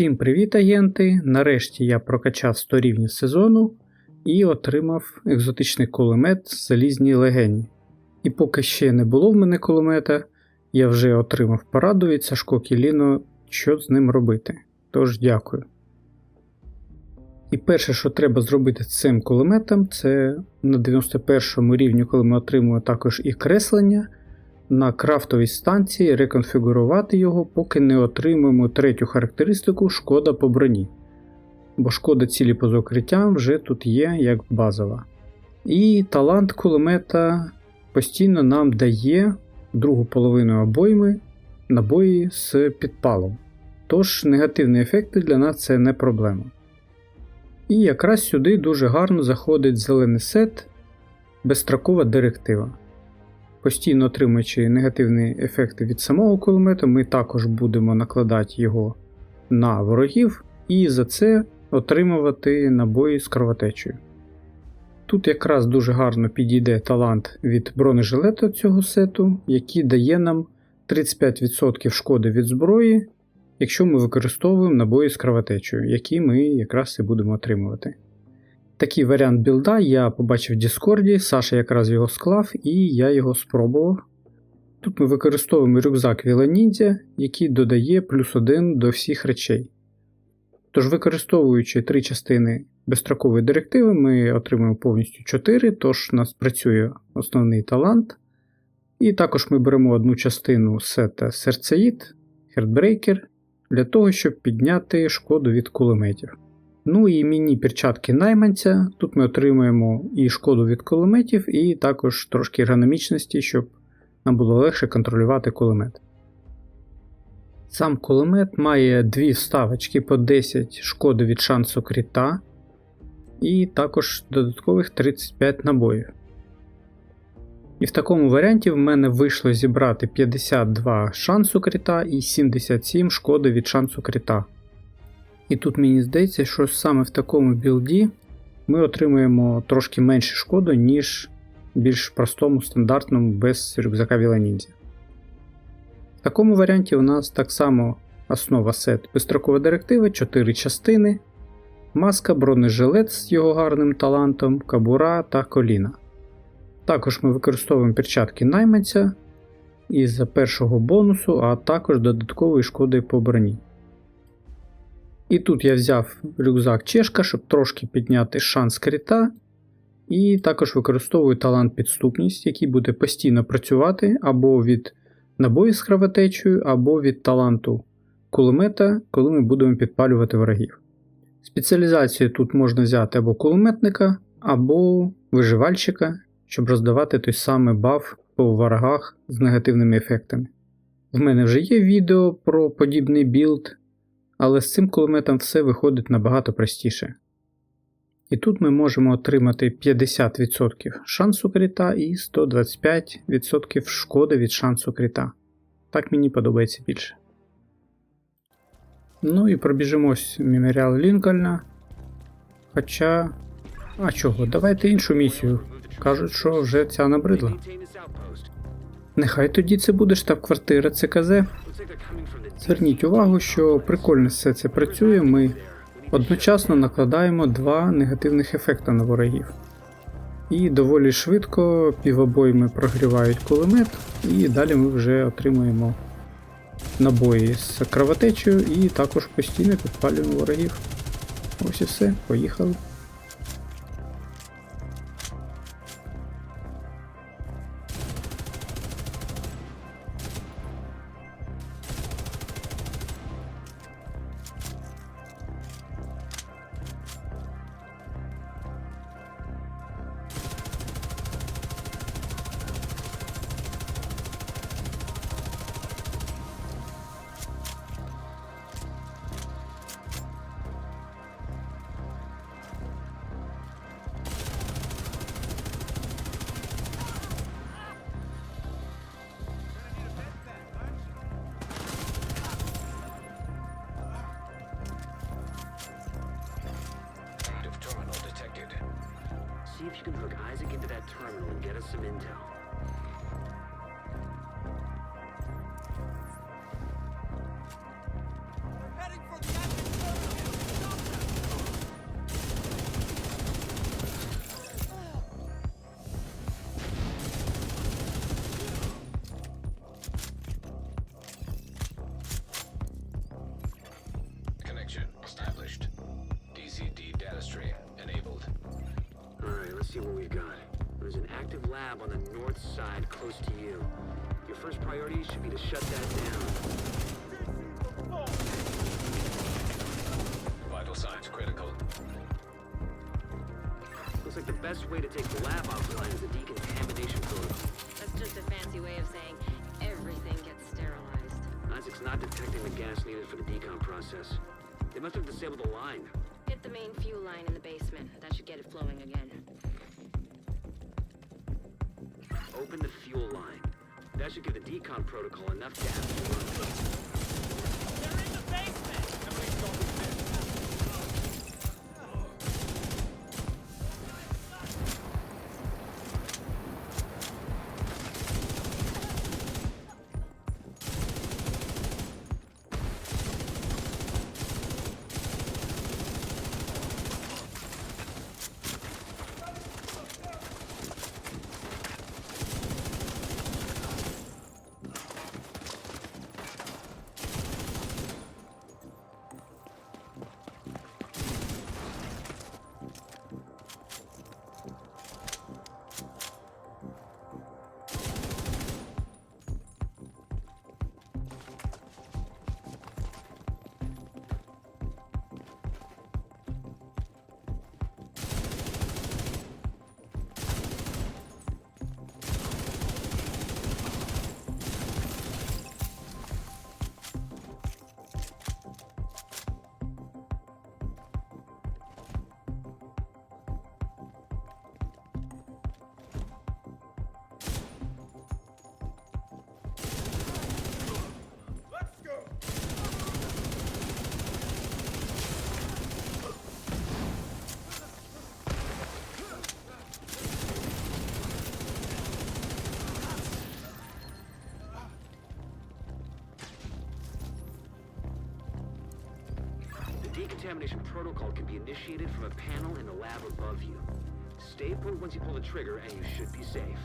Всім привіт, агенти! Нарешті я прокачав 100 рівнів сезону і отримав екзотичний кулемет з залізній легені. І поки ще не було в мене кулемета, я вже отримав пораду від Сашко Кіліно, що з ним робити. Тож дякую. І перше, що треба зробити з цим кулеметом, це на 91 рівні, коли ми отримуємо також і креслення, на крафтовій станції реконфігурувати його, поки не отримаємо третю характеристику шкода по броні. Бо шкода цілі по закриттям вже тут є як базова. І талант кулемета постійно нам дає другу половину обойми набої з підпалом. Тож негативні ефекти для нас це не проблема. І якраз сюди дуже гарно заходить зелений сет безстрокова директива. Постійно отримуючи негативні ефекти від самого кулемету, ми також будемо накладати його на ворогів і за це отримувати набої з кровотечею. Тут якраз дуже гарно підійде талант від бронежилета цього сету, який дає нам 35% шкоди від зброї, якщо ми використовуємо набої з кровотечею, які ми якраз і будемо отримувати. Такий варіант білда я побачив в Діскорді, Саша якраз його склав і я його спробував. Тут ми використовуємо рюкзак Віланіндзя, який додає плюс 1 до всіх речей. Тож, використовуючи три частини безстрокової директиви, ми отримуємо повністю 4, тож у нас працює основний талант. І також ми беремо одну частину сета Серцеїд, Хердбрейкер, для того, щоб підняти шкоду від кулеметів. Ну і міні перчатки найманця. Тут ми отримуємо і шкоду від кулеметів, і також трошки ергономічності, щоб нам було легше контролювати кулемет. Сам кулемет має дві вставочки по 10 шкоди від шансу кріта, і також додаткових 35 набоїв. І в такому варіанті в мене вийшло зібрати 52 шансу кріта і 77 шкоди від шансу кріта. І тут мені здається, що саме в такому білді ми отримуємо трошки менше шкоду, ніж більш простому стандартному без рюкзака Віланіндзя. В такому варіанті у нас так само основа сет безстрокова директива, 4 частини, маска, бронежилет з його гарним талантом, кабура та коліна. Також ми використовуємо перчатки найманця із першого бонусу, а також додаткової шкоди по броні. І тут я взяв рюкзак чешка, щоб трошки підняти шанс крита. І також використовую талант підступність, який буде постійно працювати або від набою з кровотечею, або від таланту кулемета, коли ми будемо підпалювати ворогів. Спеціалізацію тут можна взяти або кулеметника, або виживальщика, щоб роздавати той самий баф по ворогах з негативними ефектами. В мене вже є відео про подібний білд але з цим кулеметом все виходить набагато простіше. І тут ми можемо отримати 50% шансу кріта і 125% шкоди від шансу кріта. Так мені подобається більше. Ну і пробіжимось меморіал Лінкольна. Хоча. А чого? Давайте іншу місію. Кажуть, що вже ця набридла. Нехай тоді це буде штаб-квартира ЦКЗ. Зверніть увагу, що прикольно все це працює. Ми одночасно накладаємо два негативних ефекти на ворогів. І доволі швидко півобойми прогрівають кулемет, і далі ми вже отримуємо набої з кровотечею і також постійно підпалюємо ворогів. Ось і все, поїхали. Us some intel. Close to you. Your first priority should be to shut that down. Vital signs critical. Looks like the best way to take the lab offline is a decontamination protocol. That's just a fancy way of saying everything gets sterilized. Isaac's not detecting the gas needed for the decon process. They must have disabled the line. Hit the main fuel line in the basement. That should get it flowing again. Open the fuel line. That should give the decon protocol enough gas to run. Decontamination protocol can be initiated from a panel in the lab above you. Stay put once you pull the trigger and you should be safe.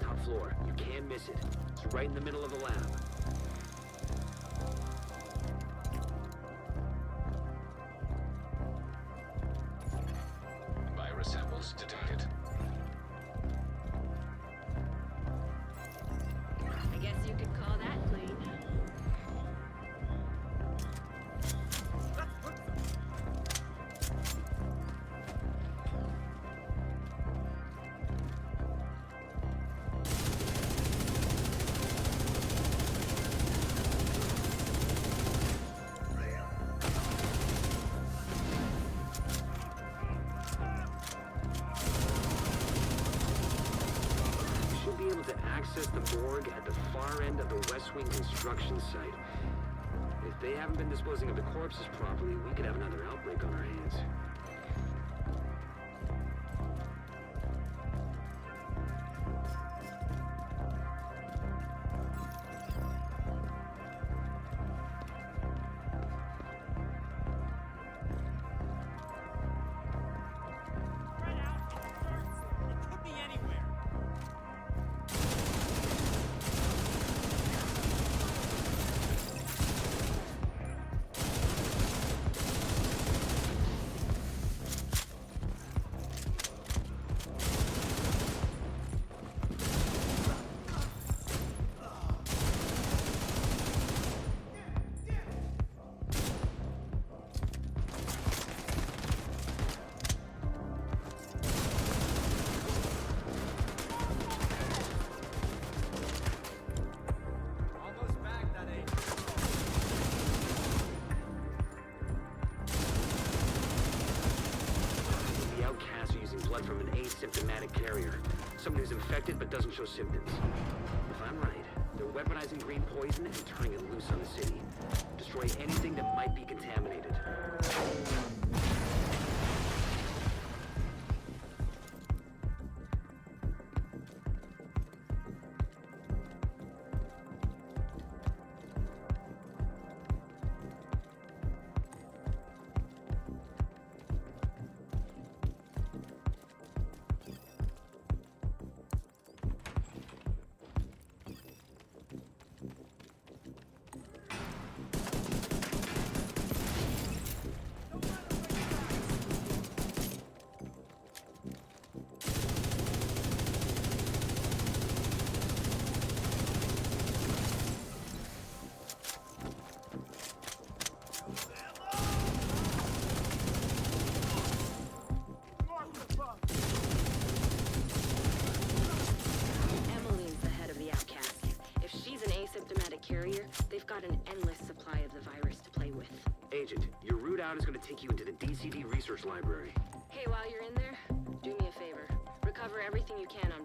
Top floor, you can't miss it. It's right in the middle of the lab. The morgue at the far end of the West Wing construction site. If they haven't been disposing of the corpses properly, we could have another outbreak on our hands. Show symptoms. If I'm right, they're weaponizing green poison and turning it loose on the city. Route is going to take you into the DCD Research Library. Hey, while you're in there, do me a favor. Recover everything you can on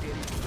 you,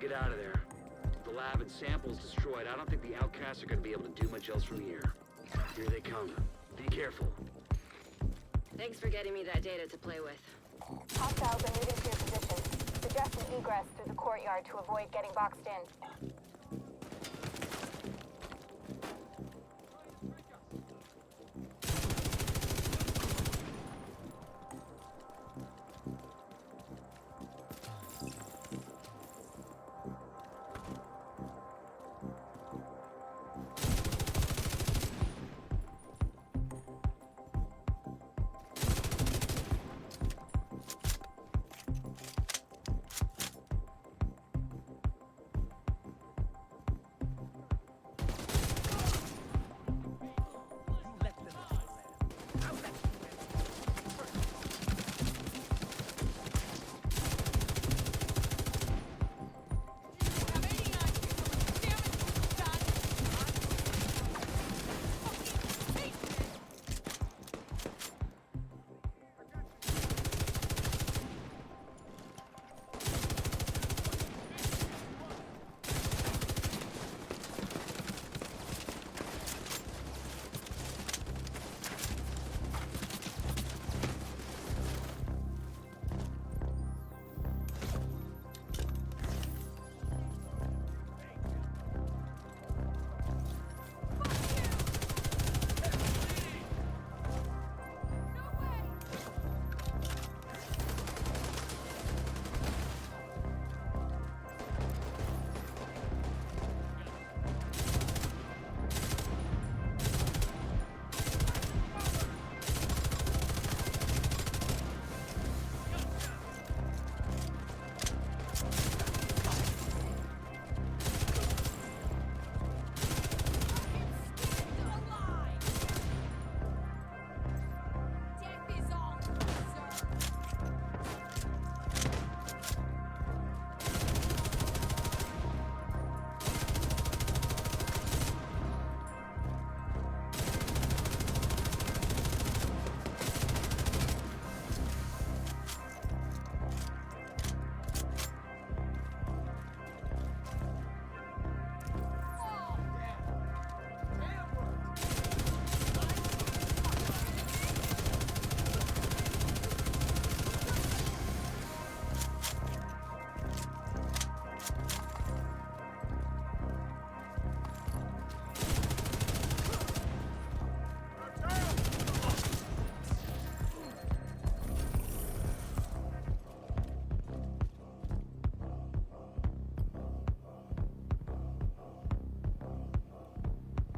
get out of there. With the lab and samples destroyed, I don't think the outcasts are going to be able to do much else from here. Here they come. Be careful. Thanks for getting me that data to play with. Hostiles are moving to your position. Suggest an egress through the courtyard to avoid getting boxed in.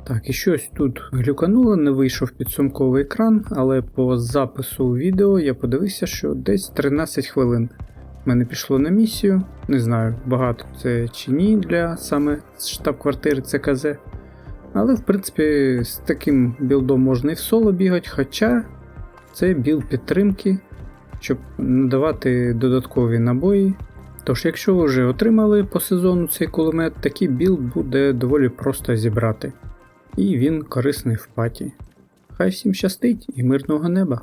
Так, і щось тут глюкануло, не вийшов підсумковий екран, але по запису відео я подивився, що десь 13 хвилин мене пішло на місію. Не знаю, багато це чи ні для саме штаб-квартири ЦКЗ. Але, в принципі, з таким білдом можна і в соло бігати, хоча це білд підтримки, щоб надавати додаткові набої. Тож, якщо ви вже отримали по сезону цей кулемет, такий білд буде доволі просто зібрати. І він корисний в паті. Хай всім щастить і мирного неба!